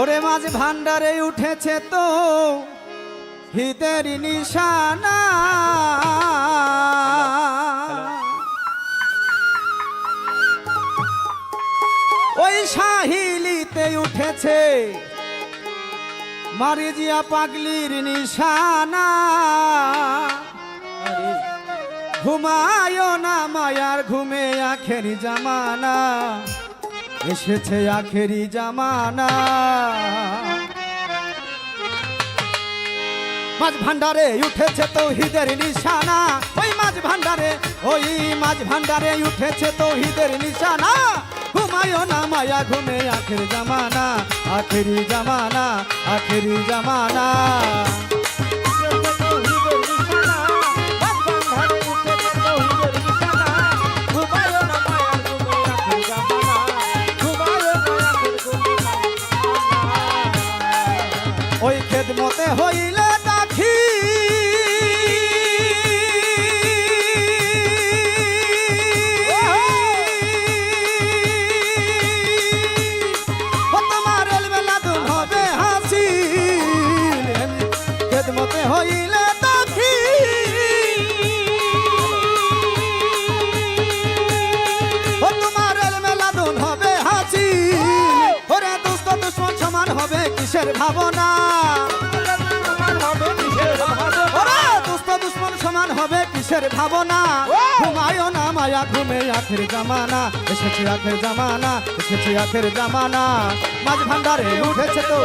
ওরে মাঝ ভান্ডারে উঠেছে তো হিতের নিশানা। ওই সাহিলিতে উঠেছে মারিজিয়া পাগলির নিশানা। ঘুমায় না মায়ার ঘুমে আখেরি জামানা। এসেছে আখেরি জামানা। মাঝ ভান্ডারে উঠেছে তৌহিদের নিশানা। ওই মাঝ ভান্ডারে, ওই মাঝ ভান্ডারে উঠেছে তৌহিদের নিশানা। ঘুমায় না মায়া, ঘুমে আখের জামানা। আখেরি জামানা আখেরি জামানা। খেদমতে হইলে হাসি খেদমতে হইলে দাখি ও তোমার এলবেলা দুন হবে হাসি ওরে দুস্থ দুশ্মন সমান হবে কিসের ভাবনা? কিসের ভাবনা? ঘুমায় না মায়া, ঘুমে আখের জামানা, এসেছে আখের জামানা, এসেছে আখের জামানা। মাঝ ভান্ডারে উঠেছে তো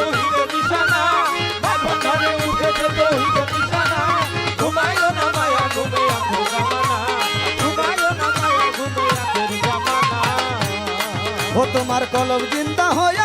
তোমার কলম জিন্দা হয়ে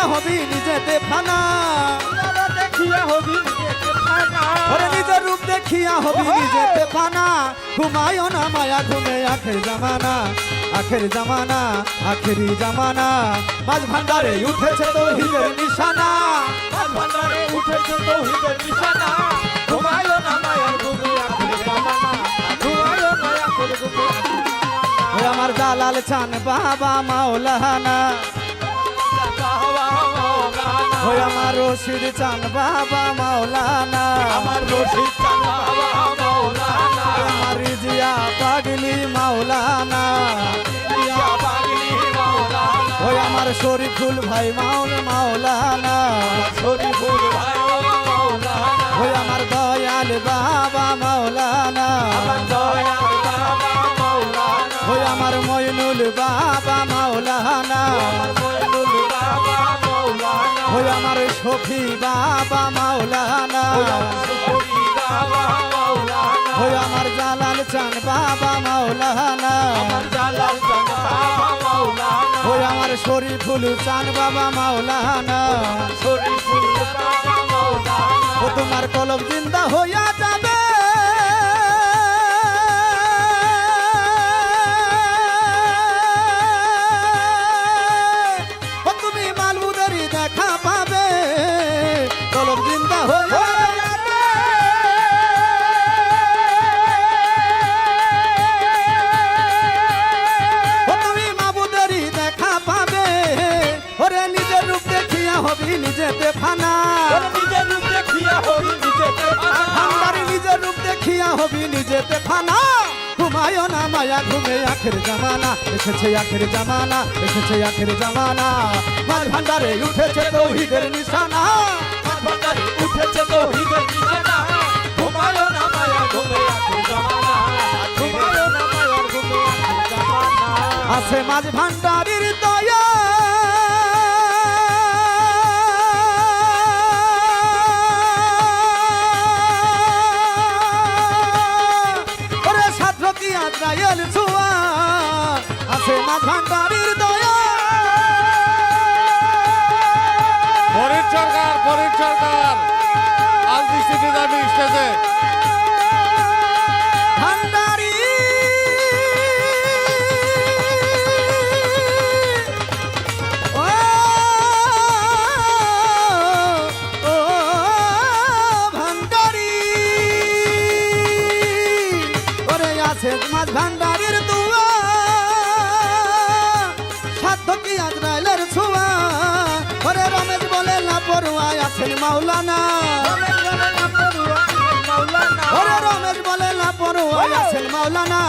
দেখিয়া হবি নিজেতে ফানা ওরে নিজের রূপ দেখিয়া হবি নিজেতে ফানা ঘুমায় না মায়া ঘুমে আখের জামানা। আখের জামানা আখেরি জামানা। মাঝ ভান্ডারে উঠেছে তো হিদের নিশানা। আমার জালাল চান বাবা মাওলানা। রশিদ চান বাবা মাওলানা। আমার রশিদ চাঁদা মাওলানা। আমার রিজিয়া পাগলি মাওলানা। ইয়া পাগলি মাওলানা। ওই আমার শরীফুল ভাই মাওল মাওলানা। শরীফুল ভাই মাওলানা। ওই আমার দয়াল বাবা মাওলানা। চান বাবা মাওলানা। আমার জালাল চাঁদা বাবা মাওলানা। ওই আমার শরীফুল চান বাবা মাওলানা। শরীফুল বাবা মাওলানা ও তোমার কলম জিন্দা হইয়া যাবে। ও তুমি মালবুদারি দেখা পাবে। কলম জিন্দা হইয়া ঘুমে আখের জামানা, এসেছে আখের জামানা, এসেছে আখের জামানা। মাল ভান্ডারে উঠেছে তৌহিদের নিশানা। ভান্ডারে উঠেছে তৌহিদের আছে মাঝ ভান্ডারির মাছ ভান্ডারির দুয়া। সাধ্য কি আজরাইলের ছোঁয়া? ওরে রমেশ বলে না পড়ুয়া আছেন মাওলানা। আছেন মাওলানা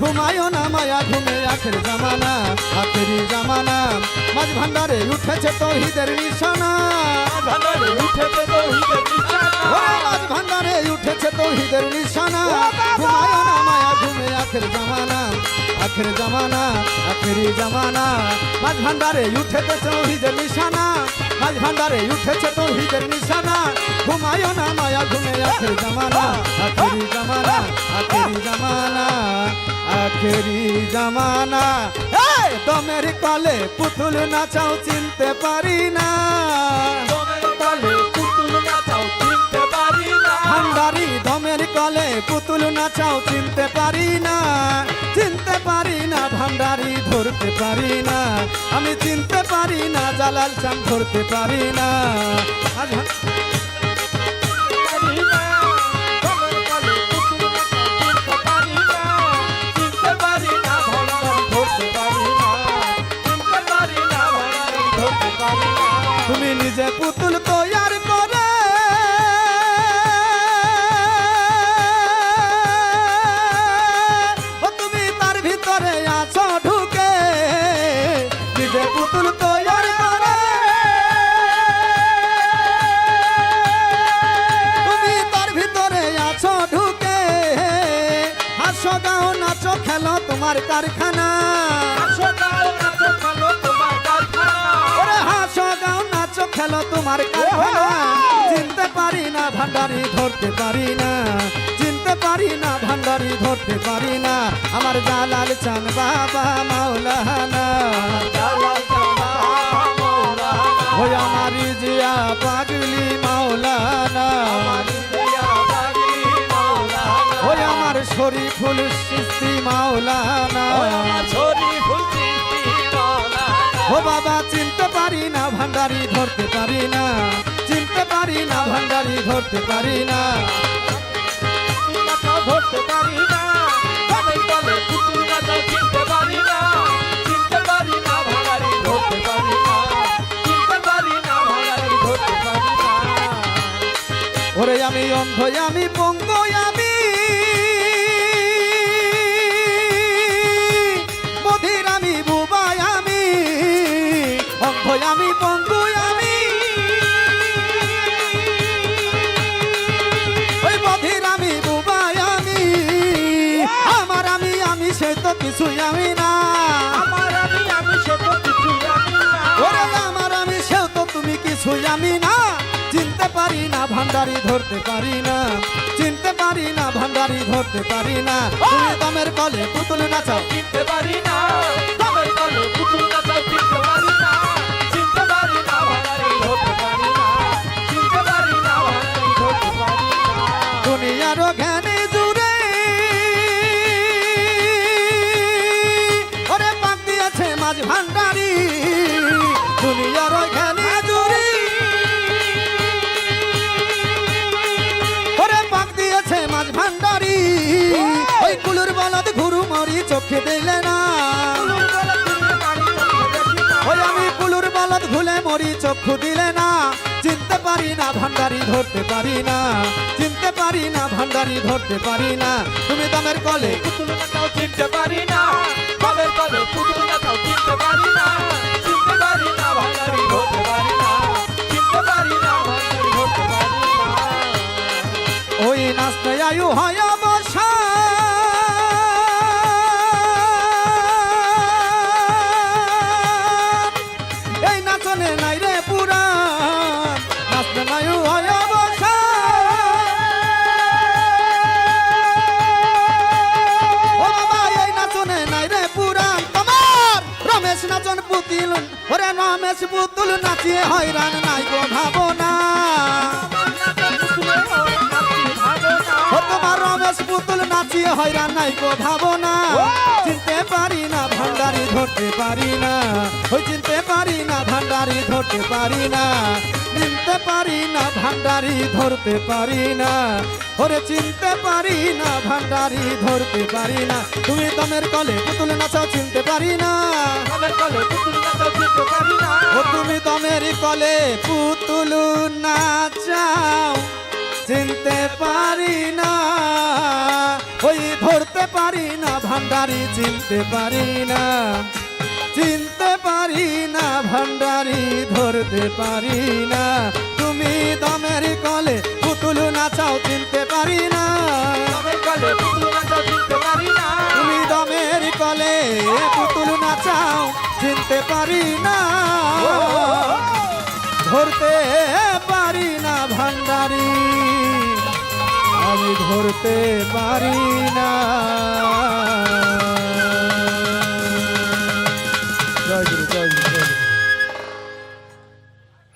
ঘুমায়ও না মায়া ঘুমে আখের জামানা আখেরি জামানা। মাঝ ভান্ডারে উঠেছে তৌহিদের নিশানা। মাঝ ভান্ডারে উঠেছে তৌহিদের নিশানা। ঘুমায়ও না মায়া ঘুমে আখের জামানা আখের জামানা আখেরি জামানা। মাঝ ভান্ডারে উঠেছে তৌহিদের নিশানা। মাঝ ভান্ডারে উঠেছে তৌহিদের নিশানা। ঘুমায়ও না মায়া, ঘুমে আখের জামানা। আখেরি জামানা আখেরি জামানা আখেরি জামানা। তোমের কলে পুতুল নাচাও চিনতে পারি না। তোমের তলে কলে পুতুল নাচাও, চিনতে পারি না। চিনতে পারি না ভান্ডারি ধরতে পারি না। আমি চিনতে পারি না, জালাল চান ধরতে পারি না। তোমার কারখানা। খেলো তোমার কারখানা। চিনতে পারি না ভান্ডারি ধরতে পারি না। চিনতে পারি না ভান্ডারি ধরতে পারি না। আমার জালাল চান বাবা মাওলানা। ওই আমার জিয়া পাগলি মাওলানা। শরীফুল মাওলানা। ছড়ি ফুলচিতি মৌলানা ও বাবা চিনতে পারি না ভান্ডারি ধরতে পারি না। চিনতে পারি না ভান্ডারি ধরতে পারি না। ধরতে পারি না চিনতে পারি না। চিনতে পারি ভাঙারি ধরতে পারি না। ওরে আমি অন্ধ আমি পঙ্গ আমি আমি পঙ্গ আমি। ওই বধির আমি বুবাই আমি। আমার আমি আমি সে তো কিছুই আমি না। আমার আমি আমি সে তো কিছু জানি না। আমার আমি সেও তো তুমি কিছুই আমি না। চিনতে পারি না ভান্ডারি ধরতে পারি না। চিনতে পারি না ভান্ডারি ধরতে পারি না। তুমি দমের কলে পুতুল নাচাও। চিনতে পারি না তবে তলে পুতুল নাচাও। চোখে দিলে না। ওই আমি পুলুর বালত ভুলে মরি, চক্ষু দিলে না। চিনতে পারি না, ভান্ডারি ধরতে পারি না। চিনতে পারি না, ভান্ডারি ধরতে পারি না। তুমি দামের কলে চিনতে পারি না। কলে কলে চিনতে পারি লাশ পুতুল নাচিয়ে হয়রান নাই গো ভাবনা। তোমার রমেশ পুতুল নাচিয়ে হয়রান নাই গো ভাবনা। চিনতে পারি না, ভান্ডারি ধরতে পারি না। ওই চিনতে পারি না, ভান্ডারি ধরতে পারি না। চিনতে পারি না ভান্ডারি ধরতে পারি না। ওরে চিনতে পারি না ভান্ডারি ধরতে পারি না। তুমি দমের কলে পুতুল নাচাও চিনতে পারি না। কলে পুতুল নাচাও চিনতে পারি না। ও তুমি দমের কলে পুতুল নাচাও চিনতে পারি না। ওই ধরতে পারি না ভান্ডারি চিনতে পারি না। চিনতে পারি না ভান্ডারি ধরতে পারি না। তুমি দমের কলে পুতুল নাচাও চিনতে পারি না। তুমি দমের কলে পুতুল নাচাও চিনতে পারি না। ধরতে পারি না ভান্ডারি। আমি ধরতে পারি না।